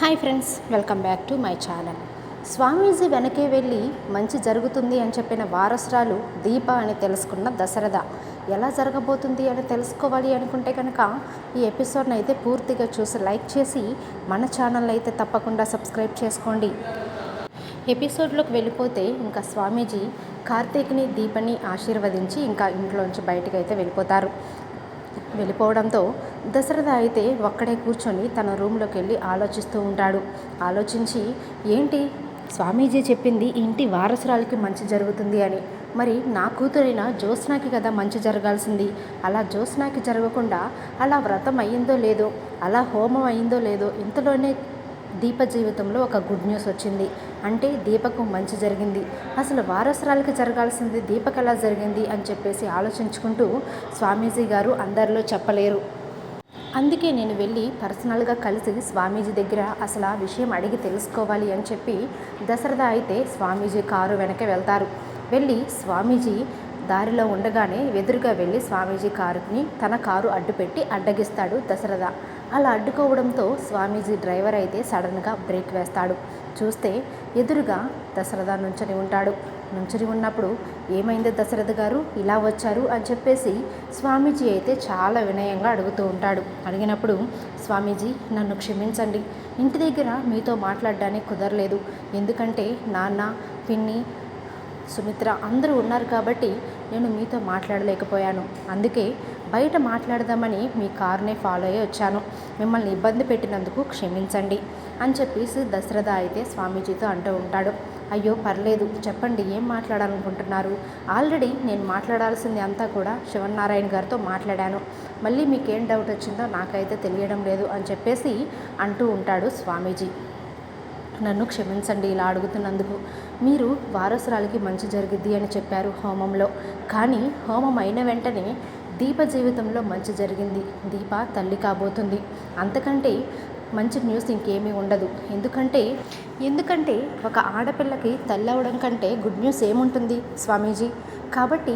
Hi friends welcome back to my channel Swamiji వెనకే వెళ్ళి మంచి జరుగుతుంది అని చెప్పిన వారసురాలు దీప అని తెలుసుకున్న దశరథ ఎలా జరగబోతుంది అని తెలుసుకోవాలి అనుకుంటే కనుక ఈ ఎపిసోడ్ని అయితే పూర్తిగా చూసి లైక్ చేసి మన ఛానల్ అయితే తప్పకుండా సబ్స్క్రైబ్ చేసుకోండి. ఎపిసోడ్లోకి వెళ్ళిపోతే ఇంకా స్వామీజీ కార్తీక్ని దీపని ఆశీర్వదించి ఇంకా ఇంట్లోంచి బయటకు అయితే వెళ్ళిపోతారు. వెళ్ళిపోవడంతో దశరథ అయితే ఒక్కడే కూర్చొని తన రూమ్లోకి వెళ్ళి ఆలోచిస్తూ ఉంటాడు. ఆలోచించి ఏంటి? స్వామీజీ చెప్పింది ఇంటి వారసురాలకి మంచి జరుగుతుంది అని. మరి నా కూతురైన జ్యోత్స్నాకి కదా మంచి జరగాల్సింది. అలా జ్యోత్స్నాకి జరగకుండా అలా వ్రతం అయ్యిందో లేదో అలా హోమం అయిందో లేదో ఇంతలోనే దీప జీవితంలో ఒక గుడ్ న్యూస్ వచ్చింది. అంటే దీపకు మంచి జరిగింది. అసలు వారసురాలకి జరగాల్సింది దీపక్ ఎలా జరిగింది అని చెప్పేసి ఆలోచించుకుంటూ స్వామీజీ గారు అందరిలో చెప్పలేరు. అందుకే నేను వెళ్ళి పర్సనల్గా కలిసి స్వామీజీ దగ్గర అసలు ఆ విషయం అడిగి తెలుసుకోవాలి అని చెప్పి దసరథ అయితే స్వామీజీ కారు వెనక వెళ్తారు. వెళ్ళి స్వామీజీ దారిలో ఉండగానే ఎదురుగా వెళ్ళి స్వామీజీ కారుని తన కారు అడ్డుపెట్టి అడ్డగిస్తాడు దశరథ అలా అడ్డుకోవడంతో స్వామీజీ డ్రైవర్ అయితే సడన్గా బ్రేక్ వేస్తాడు. చూస్తే ఎదురుగా దశరథ నుంచొని ఉంటాడు. నుంచొని ఉన్నప్పుడు ఏమైంది దశరథ గారు? ఇలా వచ్చారు? అని చెప్పేసి స్వామీజీ అయితే చాలా వినయంగా అడుగుతూ ఉంటాడు. అడిగినప్పుడు స్వామీజీ నన్ను క్షమించండి. ఇంటి దగ్గర మీతో మాట్లాడడానికి కుదరలేదు. ఎందుకంటే నాన్న పిన్ని సుమిత్ర అందరూ ఉన్నారు కాబట్టి నేను మీతో మాట్లాడలేకపోయాను. అందుకే బయట మాట్లాడదామని మీ కారునే ఫాలో అయ్యి వచ్చాను. మిమ్మల్ని ఇబ్బంది పెట్టినందుకు క్షమించండి అని చెప్పేసి దశరథ అయితే స్వామీజీతో అంటూ ఉంటాడు. అయ్యో పర్లేదు. చెప్పండి ఏం మాట్లాడాలనుకుంటున్నారు? ఆల్రెడీ నేను మాట్లాడాల్సింది అంతా కూడా శివనారాయణ గారితో మాట్లాడాను. మళ్ళీ మీకేం డౌట్ వచ్చిందో నాకైతే తెలియడం లేదు అని చెప్పేసి అంటూ ఉంటాడు స్వామీజీ. నన్ను క్షమించండి ఇలా అడుగుతున్నందుకు. మీరు వారసురాలకి మంచి జరిగిద్ది అని చెప్పారు హోమంలో. కానీ హోమం అయిన వెంటనే దీప జీవితంలో మంచి జరిగింది. దీప తల్లి కాబోతుంది. అంతకంటే మంచి న్యూస్ ఇంకేమీ ఉండదు. ఎందుకంటే ఎందుకంటే ఒక ఆడపిల్లకి తల్లి అవడం కంటే గుడ్ న్యూస్ ఏముంటుంది స్వామీజీ? కాబట్టి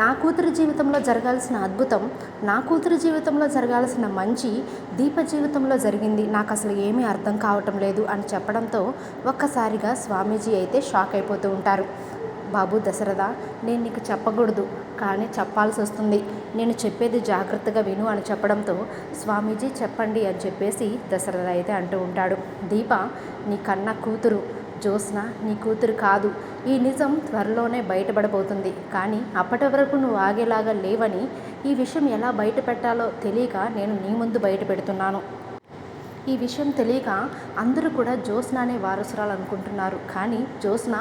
నా కూతురు జీవితంలో జరగాల్సిన అద్భుతం నా కూతురు జీవితంలో జరగాల్సిన మంచి దీప జీవితంలో జరిగింది. నాకు అసలు ఏమీ అర్థం కావటం లేదు అని చెప్పడంతో ఒక్కసారిగా స్వామీజీ అయితే షాక్ అయిపోతూ ఉంటారు. బాబు దశరథ నేను నీకు చెప్పకూడదు కానీ చెప్పాల్సి వస్తుంది నేను చెప్పేది జాగ్రత్తగా విను అని చెప్పడంతో స్వామీజీ చెప్పండి అని చెప్పేసి దశరథ అయితే అంటూ ఉంటాడు. దీప నీ కన్న కూతురు జ్యోత్స్న నీ కూతురు కాదు. ఈ నిజం త్వరలోనే బయటపడబోతుంది. కానీ అప్పటి వరకు నువ్వు ఆగేలాగా లేవని ఈ విషయం ఎలా బయట పెట్టాలో తెలియక నేను నీ ముందు బయట పెడుతున్నాను ఈ విషయం తెలియక అందరూ కూడా జ్యోత్స్నానే వారసురాలు అనుకుంటున్నారు. కానీ జ్యోత్స్న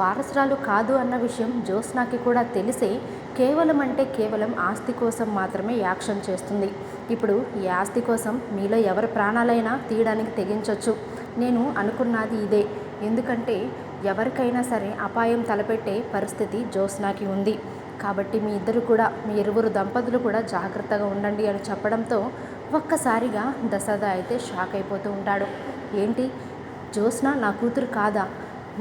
వారసురాలు కాదు అన్న విషయం జ్యోత్స్నాకి కూడా తెలిసే కేవలం అంటే కేవలం ఆస్తి కోసం మాత్రమే యాక్షన్ చేస్తుంది. ఇప్పుడు ఈ ఆస్తి కోసం మీలో ఎవరి ప్రాణాలైనా తీయడానికి తెగించవచ్చు నేను అనుకున్నది ఇదే. ఎందుకంటే ఎవరికైనా సరే అపాయం తలపెట్టే పరిస్థితి జోస్నాకి ఉంది. కాబట్టి మీ ఇద్దరు కూడా మీ ఇరువురు దంపతులు కూడా జాగ్రత్తగా ఉండండి అని చెప్పడంతో ఒక్కసారిగా దశరథ అయితే షాక్ అయిపోతూ ఉంటాడు. ఏంటి? జ్యోత్స్న నా కూతురు కాదా?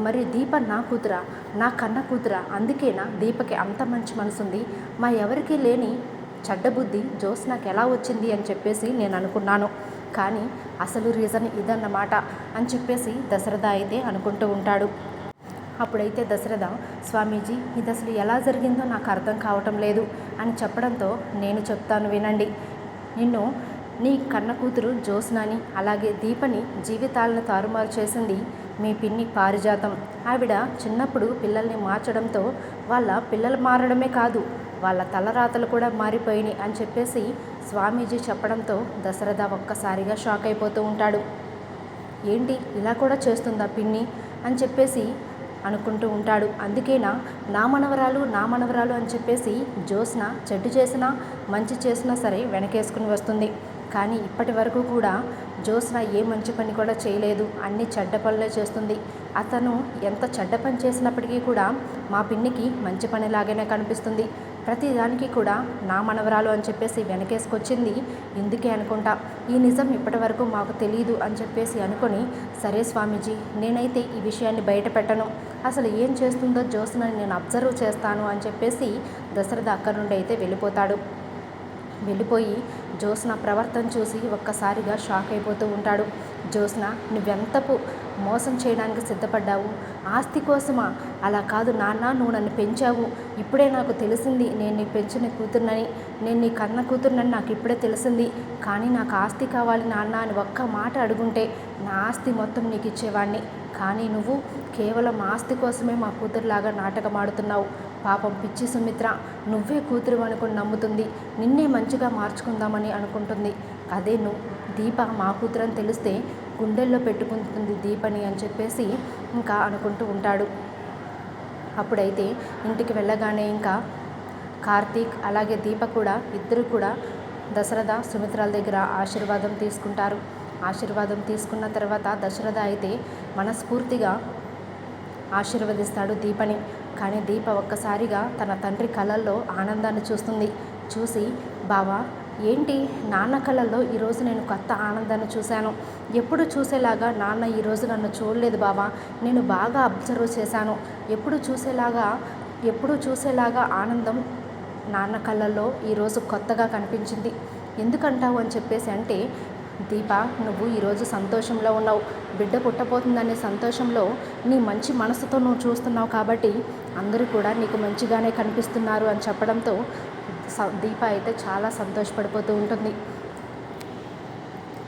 మరి దీప నా కూతురా నా కన్న కూతురా అందుకేనా దీపకి అంత మంచి మనసుంది? మా ఎవరికీ లేని చెడ్డబుద్ధి జోస్ నాకు ఎలా వచ్చింది అని చెప్పేసి నేను అనుకున్నాను. కానీ అసలు రీజన్ ఇదన్నమాట అని చెప్పేసి దశరథ అయితే అనుకుంటూ ఉంటాడు. అప్పుడైతే దశరథ స్వామీజీ ఇది అసలు ఎలా జరిగిందో నాకు అర్థం కావటం లేదు అని చెప్పడంతో నేను చెప్తాను వినండి. నిన్ను నీ కన్న కూతురు జోస్నాని అలాగే దీపని జీవితాలను తారుమారు చేసింది మీ పిన్ని పారిజాతం. ఆవిడ చిన్నప్పుడు పిల్లల్ని మార్చడంతో వాళ్ళ పిల్లలు మారడమే కాదు వాళ్ళ తలరాతలు కూడా మారిపోయినాయి అని చెప్పేసి స్వామీజీ చెప్పడంతో దశరథ ఒక్కసారిగా షాక్ అయిపోతూ ఉంటాడు. ఏంటి ఇలా కూడా చేస్తుందా పిన్ని? అని చెప్పేసి అనుకుంటూ ఉంటాడు. అందుకేనా? నా మనవరాలు నా మనవరాలు అని చెప్పేసి జ్యోత్స్న చెడ్డు చేసినా మంచి చేసినా సరే వెనకేసుకుని వస్తుంది. కానీ ఇప్పటి వరకు కూడా జోస్న ఏ మంచి పని కూడా చేయలేదు. అన్ని చెడ్డ పనులే చేస్తుంది. అతను ఎంత చెడ్డ పని చేసినప్పటికీ కూడా మా పిన్నికి మంచి పనిలాగానే కనిపిస్తుంది. ప్రతిదానికి కూడా నా మనవరాలు అని చెప్పేసి వెనకేసుకొచ్చింది. ఇందుకే అనుకుంటా? ఈ నిజం ఇప్పటి వరకు మాకు తెలియదు అని చెప్పేసి అనుకొని సరే స్వామీజీ నేనైతే ఈ విషయాన్ని బయట పెట్టను అసలు ఏం చేస్తుందో జోస్నని నేను అబ్జర్వ్ చేస్తాను అని చెప్పేసి దశరథ అక్కడి నుండి అయితే వెళ్ళిపోతాడు. వెళ్ళిపోయి జ్యోత్స్న ప్రవర్తన చూసి ఒక్కసారిగా షాక్ అయిపోతూ ఉంటాడు. జ్యోత్స్న నువ్వెంతపు మోసం చేయడానికి సిద్ధపడ్డావు? ఆస్తి కోసమా? అలా కాదు నాన్న నువ్వు నన్ను పెంచావు. ఇప్పుడే నాకు తెలిసింది నేను నీ పెంచిన కూతుర్నని. నేను నీ కన్న కూతుర్నని నాకు ఇప్పుడే తెలిసింది. కానీ నాకు ఆస్తి కావాలి నాన్న అని ఒక్క మాట అడుగుంటే నా ఆస్తి మొత్తం నీకు ఇచ్చేవాడిని కానీ నువ్వు కేవలం ఆస్తి కోసమే మా కూతురులాగా నాటకం ఆడుతున్నావు పాపం పిచ్చి సుమిత్ర నువ్వే కూతురు అనుకుని నమ్ముతుంది. నిన్నే మంచిగా మార్చుకుందామని అనుకుంటుంది. అదే నువ్వు దీప మా కూతురు అని తెలిస్తే గుండెల్లో పెట్టుకుంటుంది దీపని అని చెప్పేసి ఇంకా అనుకుంటూ ఉంటాడు. అప్పుడైతే ఇంటికి వెళ్ళగానే ఇంకా కార్తీక్ అలాగే దీప కూడా ఇద్దరు కూడా దశరథ సుమిత్రాల దగ్గర ఆశీర్వాదం తీసుకుంటారు. ఆశీర్వాదం తీసుకున్న తర్వాత దశరథ అయితే మనస్ఫూర్తిగా ఆశీర్వదిస్తాడు దీపని. కానీ దీప ఒక్కసారిగా తన తండ్రి కళల్లో ఆనందాన్ని చూస్తుంది. చూసి బావా ఏంటి? నాన్న కళల్లో ఈరోజు నేను కొత్త ఆనందాన్ని చూశాను. ఎప్పుడు చూసేలాగా నాన్న ఈరోజు నన్ను చూడలేదు బావా. నేను బాగా అబ్జర్వ్ చేశాను. ఎప్పుడు చూసేలాగా ఎప్పుడు చూసేలాగా ఆనందం నాన్న కళ్ళల్లో ఈరోజు కొత్తగా కనిపించింది. ఎందుకంటావు? అని చెప్పేసి అంటే దీప నువ్వు ఈరోజు సంతోషంలో ఉన్నావు. బిడ్డ పుట్టబోతుందనే సంతోషంలో నీ మంచి మనసుతో నువ్వు చూస్తున్నావు కాబట్టి అందరూ కూడా నీకు మంచిగానే కనిపిస్తున్నారు అని చెప్పడంతో స- దీప అయితే చాలా సంతోషపడిపోతూ ఉంటుంది.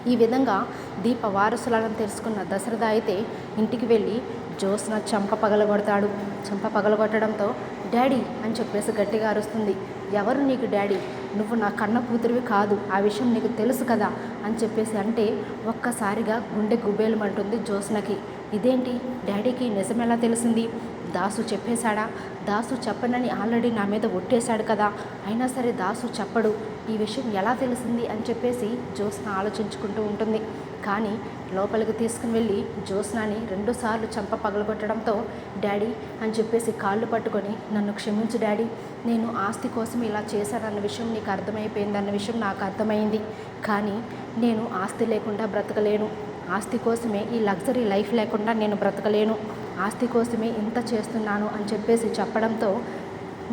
ఈ విధంగా దీప వారసులను తెలుసుకున్న దశరథ అయితే ఇంటికి వెళ్ళి జ్యోత్స్న చంప పగలగొడతాడు. చంప పగలగొట్టడంతో డాడీ అని చెప్పేసి గట్టిగా అరుస్తుంది. ఎవరు నీకు డాడీ? నువ్వు నా కన్న కూతురివి కాదు. ఆ విషయం నీకు తెలుసు కదా అని చెప్పేసి అంటే ఒక్కసారిగా గుండె గుబేలమంటుంది జ్యోత్స్నకి. ఇదేంటి? డాడీకి నిజం ఎలా తెలిసింది? దాసు చెప్పేశాడా? దాసు చెప్పనని ఆల్రెడీ నా మీద ఒట్టేశాడు కదా. అయినా సరే దాసు చెప్పడు. ఈ విషయం ఎలా తెలిసింది అని చెప్పేసి జ్యోత్స్న ఆలోచించుకుంటూ ఉంటుంది. కానీ లోపలికి తీసుకుని వెళ్ళి జ్యోత్స్నాని రెండుసార్లు చంప పగలగొట్టడంతో డాడీ అని చెప్పేసి కాళ్ళు పట్టుకొని నన్ను క్షమించు డాడీ నేను ఆస్తి కోసం ఇలా చేశానన్న విషయం నీకు అర్థమైపోయిందన్న విషయం నాకు అర్థమైంది. కానీ నేను ఆస్తి లేకుండా బ్రతకలేను. ఆస్తి కోసమే ఈ లగ్జరీ లైఫ్ లేకుండా నేను బ్రతకలేను. ఆస్తి కోసమే ఇంత చేస్తున్నాను అని చెప్పేసి చెప్పడంతో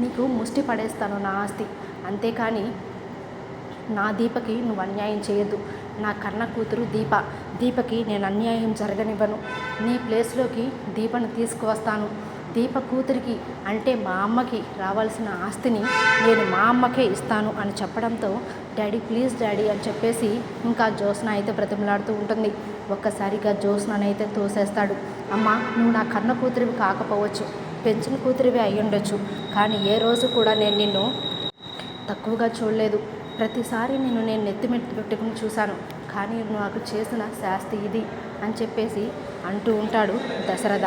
నీకు ముష్టి పడేస్తాను నా ఆస్తి. అంతేకాని నా దీపకి నువ్వు అన్యాయం చేయొద్దు. నా కన్న కూతురు దీప. దీపకి నేను అన్యాయం జరగనివ్వను. నీ ప్లేస్లోకి దీపను తీసుకువస్తాను. దీప కూతురికి అంటే మా అమ్మకి రావాల్సిన ఆస్తిని నేను మా అమ్మకే ఇస్తాను అని చెప్పడంతో డాడీ ప్లీజ్ డాడీ అని చెప్పేసి ఇంకా జ్యోత్స్న అయితే బ్రతిమలాడుతూ ఉంటుంది. ఒక్కసారిగా జ్యోత్స్ననైతే తోసేస్తాడు. అమ్మ నువ్వు నా కన్న కూతురివి కాకపోవచ్చు. పెంచిన కూతురివి అయ్యుండొచ్చు. కానీ ఏ రోజు కూడా నేను నిన్ను తక్కువగా చూడలేదు. ప్రతిసారి నేను నేను నెత్తిమెత్తి పెట్టుకుని చూశాను. కానీ నువ్వు నాకు చేసిన శాస్తి ఇది అని చెప్పేసి అంటూ ఉంటాడు దశరథ.